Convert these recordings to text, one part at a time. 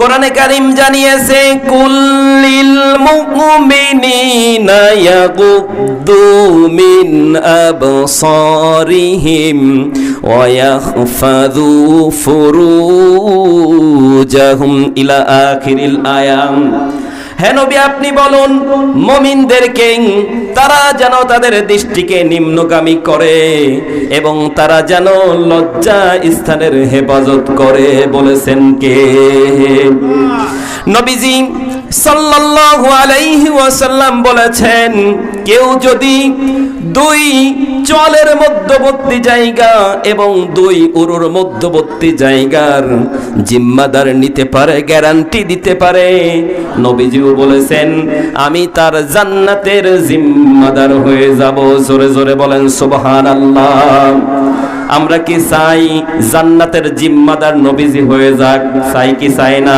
কোরআনে কারিম জানিয়েছে, কুল্লিল মুমিনিনা ইয়াগুদ্দু মিন আবসারিহিম ওয়া ইয়াহফাযু ফুরুজাহুম। ইলা আখিরিল আয়াম। হ্যাঁ নবী, আপনি বলুন, মমিনদেরকে তারা যেন তাদের দৃষ্টিকে নিম্নগামী করে এবং তারা যেন লজ্জা স্থানের হেফাজত করে বলেছেন কে? নবীজি সাল্লাল্লাহু আলাইহি ওয়াসাল্লাম বলেছেন, কেউ যদি দুই চলের মধ্যবর্তী জায়গা এবং দুই উরুর মধ্যবর্তী জায়গার জিম্মাদার নিতে পারে গ্যারান্টি দিতে পারে। নবীজিও বলেছেন, আমি তার জান্নাতের জিম্মাদার হয়ে যাব। জোরে জোরে বলেন, সুবহানাল্লাহ। আমরা কি চাই? জান্নাতের জিম্মাদার নবীজি হয়ে যাক। চাই কি চাই না?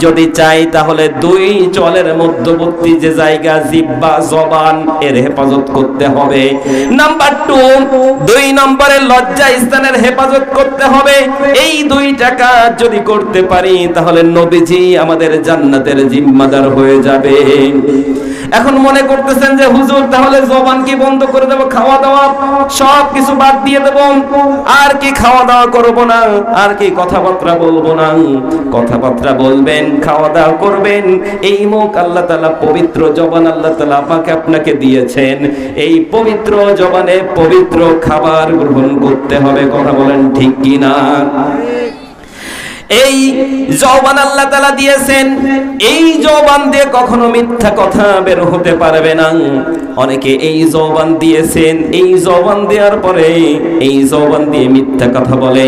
যদি চাই, তাহলে দুই চলের মধ্যবর্তী যে জায়গা, জিব্বা, জবান, এর হেফাজত করতে হবে। নাম্বার টু, দুই নম্বরের লজ্জা স্থানের হেফাজত করতে হবে। এই দুই টাকা যদি করতে পারি, তাহলে নবীজি আমাদের জান্নাতের জিম্মাদার হয়ে যাবে এখন মনে করতেছেন যে, হুজুর, তাহলে জবান কি বন্ধ করে দেবো? খাওয়া দাওয়া সব কিছু বাদ দিয়ে দেব? আর কি খাওয়া দাওয়া করব না? আর কি কথাবার্তা বলব না? কথাবার্তা বলবেন খাওয়া দাওয়া করবেন। এই মুখ আল্লাহ তালা পবিত্র জবান আল্লাহ তালা আমাকে আপনাকে দিয়েছেন। এই পবিত্র জবানে পবিত্র খাবার গ্রহণ করতে হবে। কথা বলেন ঠিক কিনা? এই জবান আল্লাহ তালা দিয়েছেন, এই জবান দিয়ে কখনো মিথ্যা কথা বের হতে পারবে না। অনেকে এই জবান দিয়েছেন, এই জবান দেওয়ার পরে এই জবান দিয়ে মিথ্যা কথা বলে,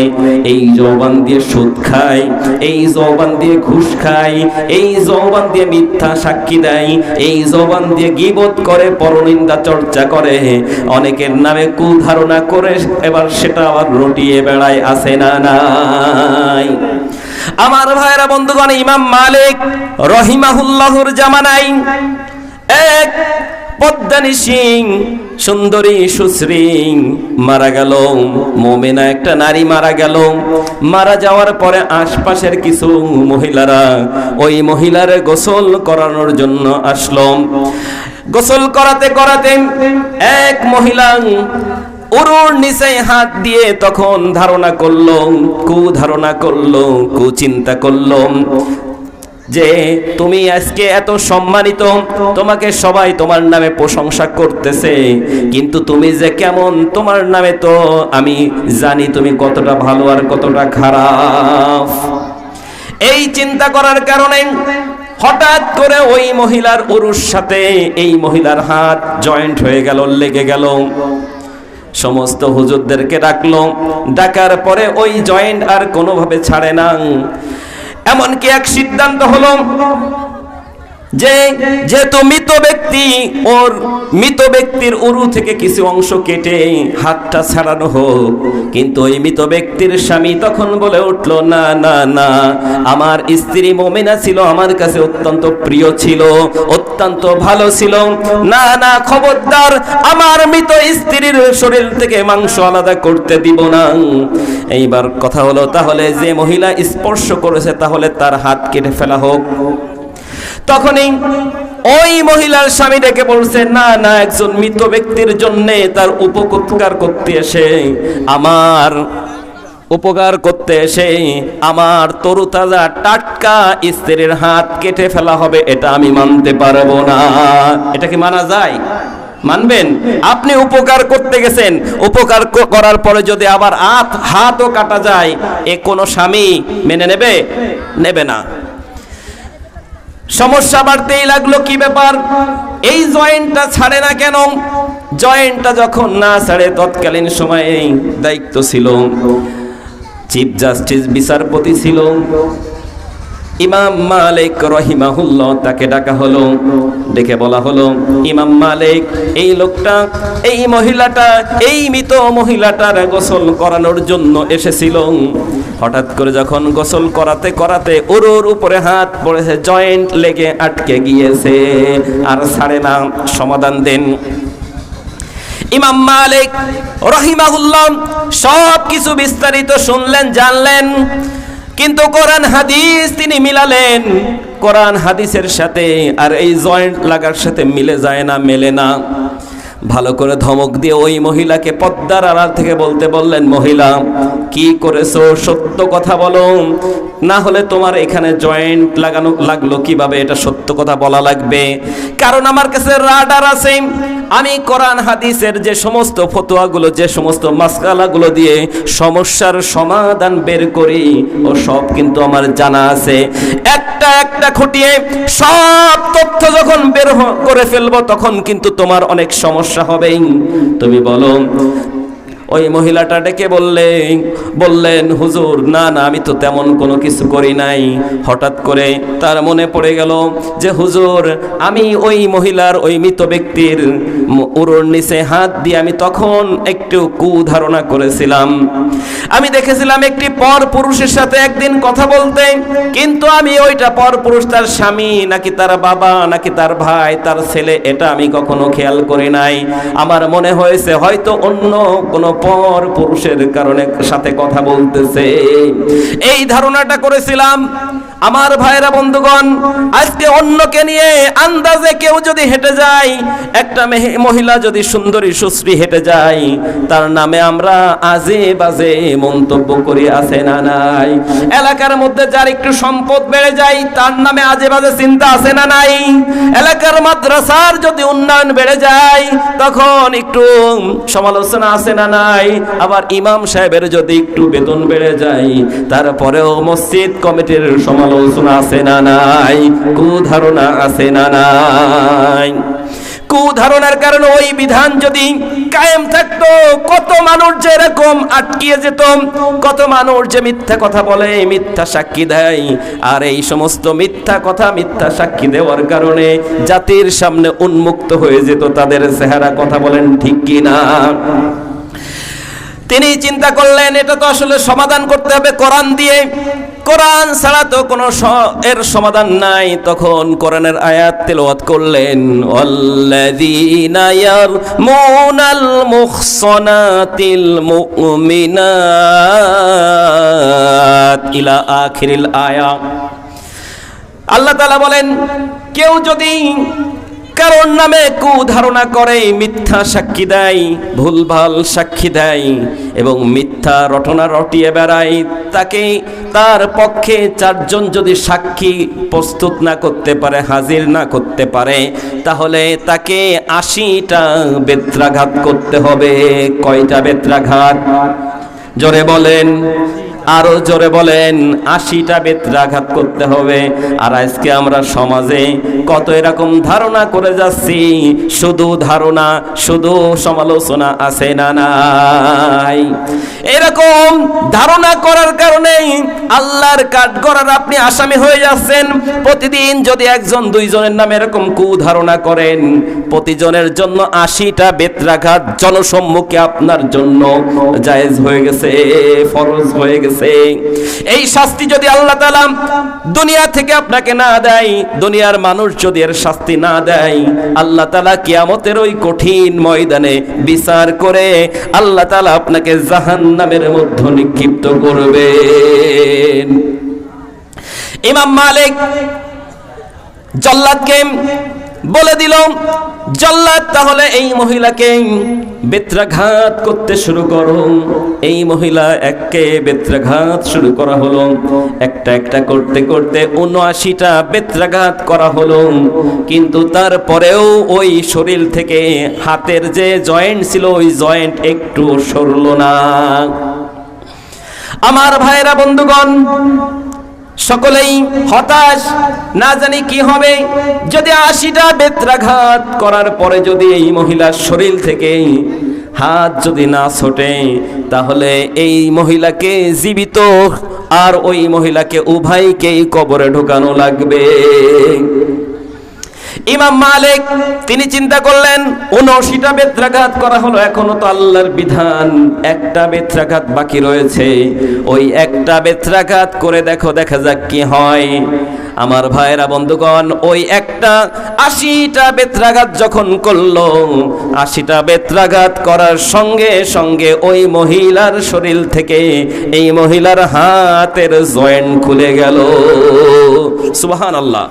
এই জবান দিয়ে সুদ খায়, এই জবান দিয়ে ঘুষ খায়, এই জবান দিয়ে মিথ্যা সাক্ষী দেয়, এই জবান দিয়ে গিবত করে, পরনিন্দা চর্চা করে। অনেকের নামে কুধারণা করে, এবার সেটা আবার রটিয়ে বেড়ায় আসে না নাই? আমার ভাইরা বন্ধুগণ, ইমাম মালিক রহিমাহুল্লাহর জামানাই এক পদ্মানি সিং, সুন্দরী সুশ্রী মারা গেল। মোমেনা একটা নারী মারা গেল। মারা যাওয়ার পরে আশপাশের কিছু মহিলারা ওই মহিলার গোসল করানোর জন্য আসলো। গোসল করাতে করাতে এক মহিলা উরুর নিচে হাত দিয়ে তখন ধারণা করল, কু ধারণা করল, কু চিন্তা করল যে তুমি আজকে এত সম্মানিত, তোমাকে সবাই তোমার নামে প্রশংসা করতেছে, কিন্তু তুমি যে কেমন, তোমার নামে তো আমি জানি তুমি কতটা ভালো আর কতটা খারাপ। এই চিন্তা করার কারণে হঠাৎ করে ওই মহিলার উরুর সাথে এই মহিলার হাত জয়েন্ট হয়ে গেল, লেগে গেল। সমস্ত হুজুরদেরকে ডাকলো। ডাকার পরে ওই জয়েন্ট আর কোনোভাবে ছাড়ে না। এমনকি এক সিদ্ধান্ত হলো যে যেহেতু মৃত ব্যক্তি, ওর মৃত ব্যক্তির উরু থেকে কিছু অংশ কেটে হাতটা ছাড়ানো হোক। কিন্তু ওই মৃত ব্যক্তির স্বামী তখন বলে উঠল, না না না, আমার স্ত্রী মোমেনা ছিল, আমার কাছে অত্যন্ত প্রিয় ছিল, অত্যন্ত ভালো ছিল। না না, খবরদার, আমার মৃত স্ত্রীর শরীর থেকে মাংস আলাদা করতে দিব না। এইবার কথা হলো, তাহলে যে মহিলা স্পর্শ করেছে, তাহলে তার হাত কেটে ফেলা হোক। তখনই ওই মহিলার স্বামী ডেকে বলছে, না না, একজন মৃত ব্যক্তির জন্য তার উপকার করতে এসে, আমার উপকার করতে এসে আমার তরুতাজা টাটকা স্ত্রীর হাত কেটে ফেলা হবে, এটা আমি মানতে পারব না। এটা কি মানা যায়? মানবেন? আপনি উপকার করতে গেছেন, উপকার করার পরে যদি আবার হাত হাতও কাটা যায়, এ কোনো স্বামী মেনে নেবে? নেবে না। সমস্যা বাড়তেই লাগল কি ব্যাপার? এই জয়েন্টটা ছাড়ে না কেন? জয়েন্টটা যখন না ছাড়ে, তৎকালীন সময়ে দায়িত্ব ছিল। চিফ জাস্টিস বিচারপতি ছিল। ইমাম মালিক রহিমাহুল্লাহ তাকে ডাকা হলো। ডেকে বলা হলো, ইমাম মালিক, এই লোকটা, এই মহিলাটা, এই মৃত মহিলাটার গোসল করানোর জন্য এসেছিল। হঠাৎ করে যখন গোসল করাতে করাতে ওর উপরে হাত পড়েছে, জয়েন্ট লেগে আটকে গিয়েছে, আর ছাড়ে না, সমাধান দেন। ইমাম মালিক রহিমাহুল্লাহ সব কিছু বিস্তারিত শুনলেন, জানলেন। কিন্তু কোরআন হাদিস তিনি মিলালেন। কোরআন হাদিসের সাথে আর এই জয়েন্ট লাগার সাথে মিলে যায় না, মেলে না। ভালো করে ধমক দিয়ে ওই মহিলাকে পদ্মার আড়াল থেকে বলতে বললেন, মহিলা, কি করেছ? সত্য কথা বলো। না হলে তোমার এখানে জয়েন্ট লাগানো লাগল। কীভাবে এটা সত্য কথা বলা লাগবে? কারণ আমার কাছে রাডার আছে। আমি কোরআন, হাদিসের যে সমস্ত ফতোয়াগুলো, যে সমস্ত মাসকালাগুলো দিয়ে সমস্যার সমাধান বের করি, ও সব কিন্তু আমার জানা আছে। একটা একটা খুঁটিয়ে সব তথ্য যখন বের করে ফেলব, তখন কিন্তু তোমার অনেক সমস্যা হবেই। তুমি বলো ওই মহিলাটা ডেকে বললেন বললেন, হুজুর, না না, আমি তো তেমন কোনো কিছু করি নাই। হঠাৎ করে তার মনে পড়ে গেল যে, হুজুর, আমি ওই মহিলার ওই মৃত ব্যক্তির উরুর নিচে হাত দিয়ে আমি তখন একটু কুধারণা করেছিলাম। আমি দেখেছিলাম একটি পর পুরুষের সাথে একদিন কথা বলতে, কিন্তু আমি ওইটা পর পুরুষ তার স্বামী, নাকি তার বাবা, নাকি তার ভাই, তার ছেলে, এটা আমি কখনো খেয়াল করি নাই। আমার মনে হয়েছে হয়তো অন্য কোনো পর পুরুষের কারণে সাথে কথা বলতেছে। এই ধারণাটা করেছিলাম আমার ভাইরা বন্ধুগণ, আজকে অন্যকে নিয়ে আন্দাজে কেউ যদি হেঁটে যায়, একটা মেহে- মহিলা যদি সুন্দরী সুশ্রী হেঁটে যায়, তার নামে আমরা আজে বাজে মন্তব্য করি, আছে না নাই? এলাকার মধ্যে যার একটু সম্পদ বেড়ে যায়, তার নামে আজে বাজে চিন্তা আছে না নাই? এলাকার মাদ্রাসার যদি উন্নয়ন বেড়ে যায়, তখন একটু সমালোচনা আছে না নাই? আবার ইমাম সাহেবের যদি একটু বেতন বেড়ে যায়, তারপরেও মসজিদ কমিটির সমালোচনা আছে না নাই? কুধারণা আছে না নাই? কুধারণার কারণে ওই বিধান যদি কায়েম থাকতো, কত মানুষ যে এরকম আটকিয়ে যেত, কত মানুষ যে মিথ্যা কথা বলে, মিথ্যা সাক্ষী দেয়। আর এই সমস্ত মিথ্যা কথা, মিথ্যা সাক্ষী দেওয়ার কারণে জাতির সামনে উন্মুক্ত হয়ে যেত, তাদের চেহারা কথা বলেন ঠিক কি না? তিনি চিন্তা করলেন, এটা তো আসলে সমাধান করতে হবে কোরআন দিয়ে। কোরআন ছাড়া তো কোনো এর সমাধান নাই। তখন কোরআনের আয়াত তেলাওয়াত করলেন আল্লাযীনা ইয়ারমুনাল মুহসানাতিল মুমিনাত ইলা আখিরিল আয়া আল্লাহ তাআলা বলেন, কেউ যদি কারোর নামে কুধারণা করে, মিথ্যা সাক্ষী দেয়, ভুলভাল সাক্ষী দেয় এবং মিথ্যা রটনা রটিয়ে বেড়ায়। তাকে তার পক্ষে চারজন যদি সাক্ষী প্রস্তুত না করতে পারে, হাজির না করতে পারে, তাহলে তাকে আশিটা বেত্রাঘাত করতে হবে। কয়টা বেত্রাঘাত? জোরে বলেন। আরও জোরে বলেন, আশিটা বেত্রাঘাত করতে হবে। আর আজকে আমরা সমাজে কত এরকম ধারণা করে যাচ্ছি, শুধু ধারণা, শুধু সমালোচনা আছে না নাই। এরকম ধারণা করার কারণে আল্লাহর কাঠ করার আপনি আসামি হয়ে যাচ্ছেন। প্রতিদিন যদি একজন, দুইজনের নামে এরকম কুধারণা করেন, প্রতিজনের জন্য আশিটা বেত্রাঘাত জনসম্মুখে আপনার জন্য জায়েজ হয়ে গেছে, ফরজ হয়ে গেছে। এই শাস্তি যদি আল্লাহ তাআলা দুনিয়া থেকে আপনাকে না দেয়, দুনিয়ার মানুষ যদি এর শাস্তি না দেয়, আল্লাহ তাআলা কিয়ামতের ওই কঠিন ময়দানে বিচার করে আল্লাহ তাআলা আপনাকে জাহান্নামের মধ্যে নিক্ষিপ্ত করবেন। ইমাম মালিক জল্লাদকে বলে দিল জল্লাদ তাহলে এই মহিলাকে বেত্রাঘাত করতে শুরু করো। এই মহিলা এককে বেত্রাঘাত শুরু করা হলো। একটা একটা করতে করতে উনআশিটা বেত্রাঘাত করা হলো। কিন্তু তারপরেও ওই শরীর থেকে হাতের যে জয়েন্ট ছিল, ওই জয়েন্ট একটু সরল না। আমার ভাইরা বন্ধুগণ সকলেই হতাশ, না জানি কি হবে। যদি আশিটা বেত্রাঘাত করার পরে যদি এই মহিলার শরীর থেকে হাত যদি না ছোটে, তাহলে এই মহিলাকে জীবিত আর ওই মহিলাকে উভয়কেই কবরে ঢোকানো লাগবে। ইমাম মালিক, তিনি চিন্তা করলেন, উনআশিটা বেত্রাঘাত করা হলো, এখনও তো আল্লাহর বিধান, একটা বেত্রাঘাত বাকি রয়েছে। ওই একটা বেত্রাঘাত করে দেখো, দেখা যাক কি হয়। আমার ভাইরা বন্ধুগণ, ওই একটা আশিটা বেত্রাঘাত যখন করল, আশিটা বেত্রাঘাত করার সঙ্গে সঙ্গে ওই মহিলার শরীর থেকে এই মহিলার হাতের জয়েন্ট খুলে গেল। সুবহান আল্লাহ